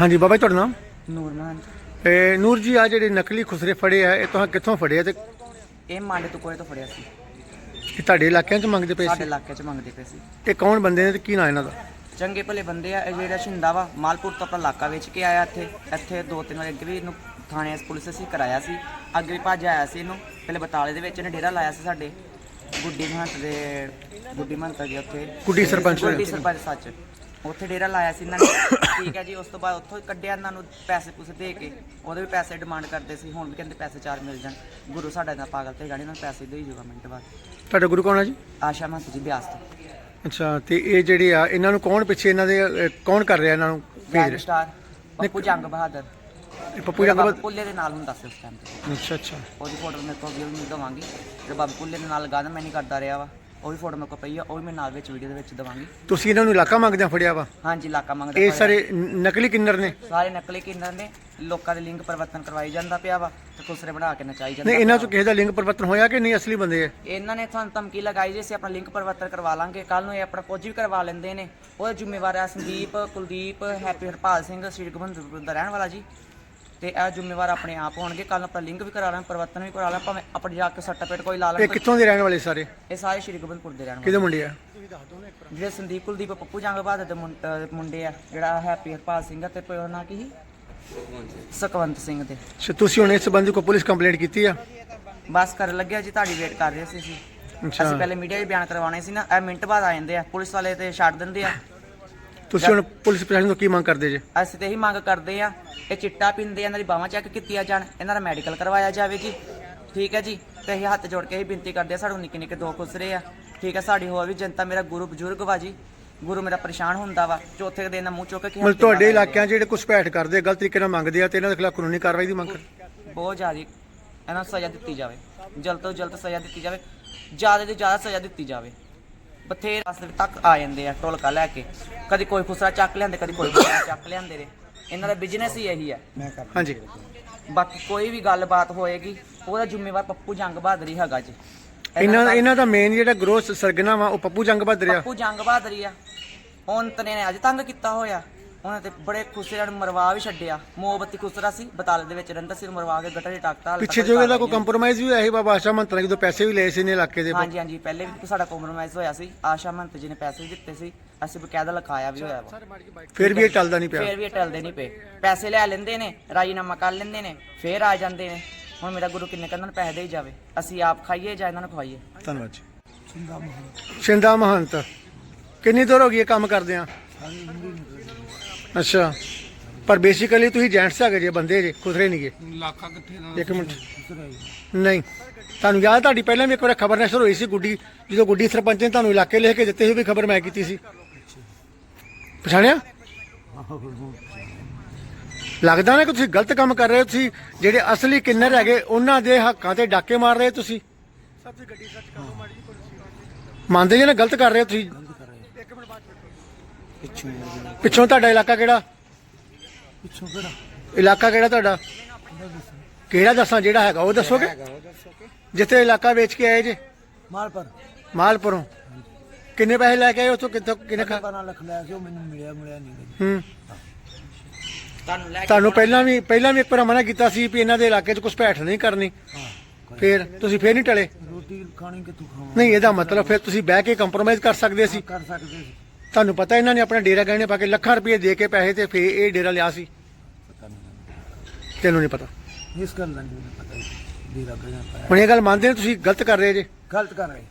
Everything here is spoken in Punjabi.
ਹਾਂਜੀ ਬਾਬਾ ਜੀ ਤੁਹਾਡਾ ਨਾਮ? ਨੂਰ ਮਹੰਤ। ਇਹ ਨੂਰ ਜੀ ਆ ਜਿਹੜੇ ਨਕਲੀ ਖੁਸਰੇ ਫੜੇ ਆ ਇਹ ਤੁਸੀਂ ਕਿੱਥੋਂ ਫੜੇ ਆ ਤੇ ਇਹ ਮਾਂਡੇ ਤੋਂ ਕੋਲੇ ਤੋਂ ਫੜਿਆ ਸੀ। ਇਹ ਤੁਹਾਡੇ ਇਲਾਕਿਆਂ 'ਚ ਮੰਗਦੇ ਪਏ ਸਾਡੇ ਸੀ? ਇਲਾਕੇ 'ਚ ਮੰਗਦੇ ਪਏ ਸੀ। ਇਹ ਕੌਣ ਬੰਦੇ ਨੇ ਤੇ ਕੀ ਨਾਂ ਇਹਨਾਂ ਦਾ? ਚੰਗੇ ਭਲੇ ਬੰਦੇ ਆ ਇਹ ਜਿਹੜਾ ਸ਼ਿੰਦਾ ਵਾ ਮਾਲਪੁਰ ਤੋਂ ਆਪਣਾ ਇਲਾਕਾ ਵੇਚ ਕੇ ਆਇਆ ਇੱਥੇ। ਇੱਥੇ ਦੋ ਤਿੰਨ ਵਾਰ ਅੱਗੇ ਵੀ ਇਹਨੂੰ ਥਾਣੇ ਪੁਲਿਸ ਅਸੀਂ ਕਰਾਇਆ ਸੀ। ਅੱਗੇ ਵੀ ਭੱਜ ਆਇਆ ਸੀ ਇਹਨੂੰ। ਪਹਿਲੇ ਬਤਾਲੇ ਦੇ ਵਿੱਚ ਇਹਨੇ ਡੇਰਾ ਲਾਇਆ ਸੀ ਸਾਡੇ। ਗੁੱਡੀ ਮਹੰਤ ਦੇ ਗੁੱਡੀ ਮਹੰਤ ਦੇ ਉੱਥੇ। ਗੁੱਡੀ ਸਰਪੰਚ ਗੁੱਡੀ। ਸਰਪੰਚ ਸੱਚ। ਉੱਥੇ ਡੇਰਾ ਲਾਇਆ ਸੀ ਇਹਨਾਂ ਨੇ। ਠੀਕ ਹੈ ਜੀ ਉਸ ਤੋਂ ਬਾਅਦ ਉੱਥੋਂ ਹੀ ਕੱਢਿਆ ਇਹਨਾਂ ਨੂੰ ਪੈਸੇ ਪੂਸੇ ਦੇ ਕੇ। ਉਹਦੇ ਵੀ ਪੈਸੇ ਡਿਮਾਂਡ ਕਰਦੇ ਸੀ ਹੁਣ ਵੀ ਕਹਿੰਦੇ ਪੈਸੇ ਚਾਰ ਮਿਲ ਜਾਣ। ਗੁਰੂ ਸਾਡਾ ਦਾ ਪਾਗਲ ਤੇ ਗਾੜੀ ਨਾਲ ਪੈਸੇ ਦੇ ਹੀ ਜੂਗਾ ਮਿੰਟ ਬਾਅਦ। ਤੁਹਾਡਾ ਗੁਰੂ ਕੌਣ ਆ ਜੀ? ਆਸ਼ਾ ਮਹੰਤ ਜੀ ਬਿਆਸ ਤੋਂ। ਅੱਛਾ ਤੇ ਇਹ ਜਿਹੜੇ ਆ ਇਹਨਾਂ ਨੂੰ ਕੌਣ ਪਿੱਛੇ ਇਹਨਾਂ ਦੇ ਅਹ, ਕੌਣ ਕਰ ਰਿਹਾ ਇਹਨਾਂ ਨੂੰ ਭੇਜ ਰਿਹਾ? ਸਟਾਰ ਪੱਪੂ ਜੰਗ ਬਹਾਦਰ। ਇਹ ਪੱਪੂ ਜੰਗ ਬਾਬਾ ਪੁੱਲੇ ਦੇ ਨਾਲ ਹੁੰਦਾ ਸੀ ਉਸ ਟਾਈਮ ਤੇ। ਅੱਛਾ ਅੱਛਾ। ਉਹਦੀ ਫੋਟੋ ਮੇਰੇ ਕੋਲ ਵੀ ਮੈਂ ਦਵਾਂਗੀ ਤੇ ਬਾਬਾ ਪੁੱਲੇ ਦੇ ਨਾਲ ਗਾਣਾ ਮੈਂ ਨਹੀਂ ਕਰਦਾ ਰਿਹਾ ਵਾ। ਉਹ ਵੀ ਫੋਟੋ ਮੇਰੇ ਕੋਲ ਪਈ ਆ ਉਹ ਵੀ ਮੈਂ ਨਾਲ ਵਿੱਚ ਵੀਡੀਓ ਦੇ ਵਿੱਚ ਦਵਾਂਗੀ। ਤੁਸੀਂ ਇਹਨਾਂ ਨੂੰ ਇਲਾਕਾ ਮੰਗਦਿਆਂ ਫੜਿਆ ਵਾ? ਹਾਂਜੀ ਇਲਾਕਾ ਮੰਗਦਾ ਇਹ। ਸਾਰੇ ਨ- ਨਕਲੀ ਕਿੰਨਰ ਨੇ? ਸਾਰੇ ਨਕਲੀ ਕਿੰਨਰ ਨੇ ਲੋਕਾਂ ਦੇ ਲਿੰਗ ਪਰਿਵਰਤਨ ਕਰਵਾਈ ਜਾਂਦਾ ਪਿਆ ਵਾ ਤੇ ਖੁਸਰੇ ਬਣਾ ਕੇ ਨਚਾਈ ਜਾਂਦਾ ਨਹੀਂ ਇਹਨਾਂ ਚੋਂ ਕਿਸੇ ਦਾ ਲਿੰਗ ਪਰਿਵਰਤਨ ਹੋਇਆ ਕਿ ਨਹੀਂ ਅਸਲੀ ਬੰਦੇ ਆ? ਇਹਨਾਂ ਨੇ ਤੁਹਾਨੂੰ ਧਮਕੀ ਲਗਾਈ ਜੇ ਅਸੀਂ ਆਪਣਾ ਲਿੰਕ ਪਰਿਵਰਤਨ ਕਰਵਾ ਲਾਂਗੇ। ਕੱਲ ਨੂੰ ਇਹ ਆਪਣਾ ਕੁਝ ਵੀ ਕਰਵਾ ਲੈਂਦੇ ਨੇ। ਉਹਦੇ ਜ਼ਿੰਮੇਵਾਰ ਆ ਸੰਦੀਪ ਕੁਲਦੀਪ ਹੈਪੀ ਹਰਪਾਲ ਸਿੰਘ ਸ੍ਰੀ ਗੋਬਿੰਦਪੁਰ ਦਾ ਰਹਿਣ ਵਾਲਾ ਜੀ। ਤੇ ਇਹ ਜ਼ਿੰਮੇਵਾਰ ਆਪਣੇ ਆਪ ਹੋਣਗੇ। ਕੱਲ ਨੂੰ ਆਪਣਾ ਲਿੰਕ ਵੀ ਕਰਾ ਲਾਂ ਪਰਿਵਰਤਨ ਵੀ ਕਰਾ ਲਾਂ ਭਾਵੇਂ ਆਪਣੇ ਜਾ ਕੇ ਸਰਟੀਫਿਕੇਟ ਕੋਈ ਲਾ ਇਹ ਲੈਣ ਕਿੱਥੋਂ ਦੇ ਰਹਿਣ ਵਾਲੇ ਸਾਰੇ? ਇਹ ਸਾਰੇ ਸ੍ਰੀ ਗੋਬਿੰਦਪੁਰ ਦੇ ਰਹਿਣ ਵਾਲੇ। ਕਿਹਦੇ ਮੁੰਡੇ ਆ? ਜਿਹੜੇ ਸੰਦੀਪ ਕੁਲਦੀਪ ਪੱਪੂ ਜੰਗ ਬਹਾਦਰ ਦੇ ਮੁੰ- ਅਹ ਮੁੰਡੇ ਆ ਜਿਹੜਾ ਹੈਪੀ ਹਰਪਾਲ ਸਿੰਘ ਆ ਤੇ ਪਿਓ ਨਾਂ ਕੀ ਸੀ? ਸਕਵੰਤ ਸਿੰਘ। ਦੇ। ਅੱਛਾ ਤੁਸੀਂ ਹੁਣ ਇਸ ਸੰਬੰਧੀ ਕੋਈ ਪੁਲਿਸ ਕੰਪਲੇਂਟ ਕੀਤੀ ਆ? ਬਸ ਕਰਨ ਲੱਗਿਆ ਜੀ ਤੁਹਾਡੀ ਵੇਟ ਕਰ ਰਹੇ ਸੀ ਅਸੀਂ। ਅੱਛਾ। ਅਸੀਂ ਪਹਿਲੇ ਮੀਡੀਆ 'ਚ ਬਿਆਨ ਕਰਵਾਉਣੇ ਸੀ ਨਾ ਇਹ ਮਿੰਟ ਬਾਅਦ ਆ ਜਾਂਦੇ ਆ ਪੁਲਿਸ ਵਾਲੇ ਤੇ ਛੱਡ ਦਿੰਦੇ ਆ। ਤੁਸੀਂ ਹੁਣ ਪੁਲਿਸ ਪ੍ਰਸ਼ਾਸਨ ਤੋਂ ਕੀ ਮੰਗ ਕਰਦੇ ਜੇ? ਅਸੀਂ ਤੇ ਇਹੀ ਮੰਗ ਕਰਦੇ ਆ ਇਹ ਚਿੱਟਾ ਪੀਂਦੇ ਆ ਇਹਨਾਂ ਦੀ ਬਾਹਾਂ ਚੈੱਕ ਕੀਤੀਆਂ ਜਾਣ ਇਹਨਾਂ ਦਾ ਮੈਡੀਕਲ ਕਰਵਾਇਆ ਜਾਵੇ ਜੀ ਠੀਕ ਹੈ ਜੀ? ਤੇ ਇਹ ਹੱਥ ਜੋੜ ਕੇ ਇਹ ਬੇਨਤੀ ਕਰਦੇ ਆ ਸਾਨੂੰ ਨਿੱਕੇ ਨਿੱਕੇ ਦੋ ਖੁਸਰੇ ਆ। ਠੀਕ ਹੈ ਸਾਡੀ ਹੋਰ ਵੀ ਜਨਤਾ ਮੇਰਾ ਗੁਰੂ ਬਜ਼ੁਰਗ ਵਾ ਜੀ। ਗੁਰੂ ਮੇਰਾ ਪਰੇਸ਼ਾਨ ਹੁੰਦਾ ਵਾ ਚੌਥੇ ਦਿਨ ਮੂੰਹ ਚੁੱਕ ਕੇ ਮਤਲਬ ਤੁਹਾਡੇ ਇਲਾਕਿਆਂ 'ਚ ਜਿਹੜੇ ਘੁਸਪੈਠ ਕਰਦੇ ਆ, ਗਲਤ ਤਰੀਕੇ ਨਾਲ ਮੰਗਦੇ ਆ ਤੇ ਇਹਨਾਂ ਦੇ ਖਿਲਾਫ ਕਾਨੂੰਨੀ ਕਾਰਵਾਈ ਦੀ ਮੰਗ ਕਰ ਬਹੁਤ ਜ਼ਿਆਦਾ ਇਹਨਾਂ ਨੂੰ ਸਜ਼ਾ ਦਿੱਤੀ ਜਾਵੇ। ਜਲਦ ਤੋਂ ਜਲਦ ਸਜ਼ਾ ਦਿੱਤੀ ਜਾਵੇ ਜ਼ਿਆਦਾ ਤੋਂ ਜ਼ਿਆਦਾ ਸਜ਼ਾ ਦਿੱਤੀ ਜਾਵੇ। ਬਥੇਰੇ ਰਸਤੇ ਤੱਕ ਆ ਜਾਂਦੇ ਆ ਟੋਲਕਾ ਲੈ ਕੇ। ਕਦੀ ਕੋਈ ਖੁਸਰਾ ਚੱਕ ਲਿਆਂਦੇ ਕਦੀ ਕੋਈ ਖੁਸਰਾ ਚੱਕ ਲਿਆਂਦੇ ਨੇ। ਇਹਨਾਂ ਦਾ ਬਿਜ਼ਨਸ ਹੀ ਇਹੀ ਹੈ ਹਾਂਜੀ। ਬਾਕੀ ਕੋਈ ਵੀ ਗੱਲਬਾਤ ਹੋਏਗੀ ਉਹਦਾ ਜ਼ਿੰਮੇਵਾਰ ਪੱਪੂ ਜੰਗ ਬਹਾਦਰੀ ਹੈਗਾ ਜੀ। ਇਹਨਾਂ ਇਹਨਾਂ ਦਾ ਮੇਨ ਜਿਹੜਾ ਗਰੋਸ ਸਰਗਨਾ ਵਾ ਉਹ ਪੱਪੂ ਜੰਗ ਬਹਾਦਰ ਆ। ਪੱਪੂ ਜੰਗ ਬਹਾਦਰੀ ਆ। ਹੁਣ ਤਨੇ ਨੇ ਅੱਜ ਤੰਗ ਕੀਤਾ ਹੋਇਆ। ਉਹਨਾਂ ਤੇ ਬੜੇ ਖੁਸਰਿਆਂ ਨੂੰ ਮਰਵਾ ਵੀ ਛੱਡਿਆ। ਮੋਮਬੱਤੀ ਖੁਸਰਾ ਸੀ ਬਤਾਲੇ ਦੇ ਵਿੱਚ ਰਹਿੰਦਾ ਸੀ ਮਰਵਾ ਕੇ ਗਟਰ 'ਚ ਟਾਕਤਾ ਪਿੱਛੇ ਜੋ ਇਹਦਾ ਕੋਈ ਕੰਪਰੋਮਾਈਜ਼ ਵੀ ਹੋਇਆ ਇਹ ਬਾਬਾ ਆਸ਼ਾ ਮੰਤਰਾ ਜਦੋਂ ਪੈਸੇ ਵੀ ਲਏ ਸੀ ਨੇ ਇਲਾਕੇ ਦੇ ਹਾਂਜੀ ਹਾਂਜੀ ਪਹਿਲੇ ਵੀ ਸਾਡਾ ਕੰਪਰੋਮਾਈਜ਼ ਹੋਇਆ ਸੀ। ਆਸ਼ਾ ਮੰਤ ਜੀ ਨੇ ਪੈਸੇ ਵੀ ਦਿੱਤੇ ਸੀ ਅਸੀਂ ਬਕਾਇਦਾ ਲਿਖਾਇਆ ਵੀ ਹੋਇਆ ਵਾ। ਫਿਰ ਵੀ ਇਹ ਚੱਲਦਾ ਨਹੀਂ ਪਿਆ। ਫੇਰ ਵੀ ਇਹ ਟਲਦੇ ਨਹੀਂ ਪਏ। ਪੈਸੇ ਲੈ ਲੈਂਦੇ ਨੇ ਰਾਜੀਨਾਮਾ ਕਰ ਲੈਂਦੇ ਨੇ ਫੇਰ ਆ ਜਾਂਦੇ ਨੇ। ਹੁਣ ਮੇਰਾ ਗੁਰੂ ਕਿੰਨੇ ਨੂੰ ਪੈਸੇ ਦੇ ਹੀ ਜਾਵੇ? ਅਸੀਂ ਆਪ ਖਾਈਏ ਜਾਂ ਇਹਨਾਂ ਨੂੰ ਖਵਾਈਏ? ਧੰਨਵਾਦ ਜੀ। ਸ਼ਿੰਦਾ ਮਹੰਤ। ਕਿੰਨੀ ਦੇਰ ਹੋ ਗਈ ਇਹ ਕੰਮ ਕਰਦੇ ਆ ਅੱਛਾ। ਪਰ ਬੇਸਿਕਲੀ ਤੁਸੀਂ ਜੈਂਟਸ ਹੈਗੇ ਜੇ ਬੰਦੇ ਜੇ ਖੁਸਰੇ ਨਹੀਂਗੇ ਲਾਖਾ ਕਿੱਥੇ ਨਾ ਇੱਕ ਮਿੰਟ। ਨਹੀਂ। ਤੁਹਾਨੂੰ ਯਾਦ ਤੁਹਾਡੀ ਪਹਿਲਾਂ ਵੀ ਇੱਕ ਵਾਰ ਖਬਰ ਨਸ਼ਰ ਹੋਈ ਸੀ ਗੁੱਡੀ ਜਦੋਂ ਗੁੱਡੀ ਸਰਪੰਚ ਨੇ ਤੁਹਾਨੂੰ ਇਲਾਕੇ ਲਿਖ ਕੇ ਦਿੱਤੇ ਸੀ ਉਹ ਵੀ ਖਬਰ ਮੈਂ ਕੀਤੀ ਸੀ। ਪਛਾਣਿਆ? ਲੱਗਦਾ ਨਾ ਕਿ ਤੁਸੀਂ ਗਲਤ ਕੰਮ ਕਰ ਰਹੇ ਹੋ ਤੁਸੀਂ ਜਿਹੜੇ ਅਸਲੀ ਕਿੰਨਰ ਹੈਗੇ ਉਹਨਾਂ ਦੇ ਹੱਕਾਂ ਤੇ ਡਾਕੇ ਮਾਰ ਰਹੇ ਹੋ ਤੁਸੀਂ। ਮੰਨਦੇ ਜੇ ਨਾ ਗਲਤ ਕਰ ਰਹੇ ਹੋ ਤੁਸੀਂ। ਪਿੱਛੋਂ ਤੁਹਾਡਾ ਇਲਾਕਾ ਕਿਹੜਾ? ਪਿੱਛੋਂ ਕਿਹੜਾ? ਇਲਾਕਾ ਕਿਹੜਾ ਤੁਹਾਡਾ? ਕਿਹੜਾ ਦੱਸਾਂ ਜਿਹੜਾ ਹੈਗਾ ਉਹ ਦੱਸੋਗੇ? ਜਿੱਥੇ ਇਲਾਕਾ ਵੇਚ ਕੇ ਆਏ ਜੇ? ਮਾਲ ਪਰ ਮਾਲਪੁਰੋਂ ਕਿੰਨੇ ਪੈਸੇ ਲੈ ਕੇ ਆਏ ਉੱਥੋਂ? ਕਿੱਥੋਂ? ਕਿੰਨੇ ਖਾ 12 ਲੱਖ ਲਿਆ ਸੀ ਉਹ ਮੈਨੂੰ ਮਿਲਿਆ ਮਿਲਿਆ ਨਹੀਂ ਹੂੰ। ਤੁਹਾਨੂੰ ਲੈ ਕੇ ਤੁਹਾਨੂੰ ਪਹਿਲਾਂ ਵੀ ਪਹਿਲਾਂ ਵੀ ਇੱਕ ਵਾਰ ਮਨਾ ਕੀਤਾ ਸੀ ਵੀ ਇਹਨਾਂ ਦੇ ਇਲਾਕੇ 'ਚ ਕੁਝ ਭੈਠ ਨਹੀਂ ਕਰਨੀ। ਫਿਰ ਤੁਸੀਂ ਫੇਰ ਨਹੀਂ ਟਲੇ? ਰੋਟੀ ਖਾਣੀ ਕਿੱਥੋਂ ਖਾਵਾਂ ਨਹੀਂ ਇਹਦਾ ਮਤਲਬ ਫਿਰ ਤੁਸੀਂ ਬਹਿ ਕੇ ਕੰਪਰੋਮਾਈਜ਼ ਕਰ ਸਕਦੇ ਸੀ। ਕਰ ਸਕਦੇ ਸੀ। ਤੁਹਾਨੂੰ ਪਤਾ ਇਹਨਾਂ ਨੇ ਆਪਣਾ ਡੇਰਾ ਗਹਿਣੇ ਪਾ ਕੇ ਲੱਖਾਂ ਰੁਪਏ ਦੇ ਕੇ ਪੈਸੇ ਤੇ ਫੇਰ ਇਹ ਡੇਰਾ ਲਿਆ ਸੀ? ਪਤਾ ਨਹੀਂ ਤੈਨੂੰ ਨਹੀਂ ਪਤਾ? ਇਸ ਗੱਲ ਦਾ ਨਹੀਂ ਮੈਨੂੰ ਪਤਾ ਲੱਗ ਗਿਆ ਪਾਇਆ। ਹੁਣ ਇਹ ਗੱਲ ਮੰਨਦੇ ਹੋ ਤੁਸੀਂ ਗਲਤ ਕਰ ਰਹੇ ਜੇ? ਗਲਤ ਕਰ ਰਹੇ।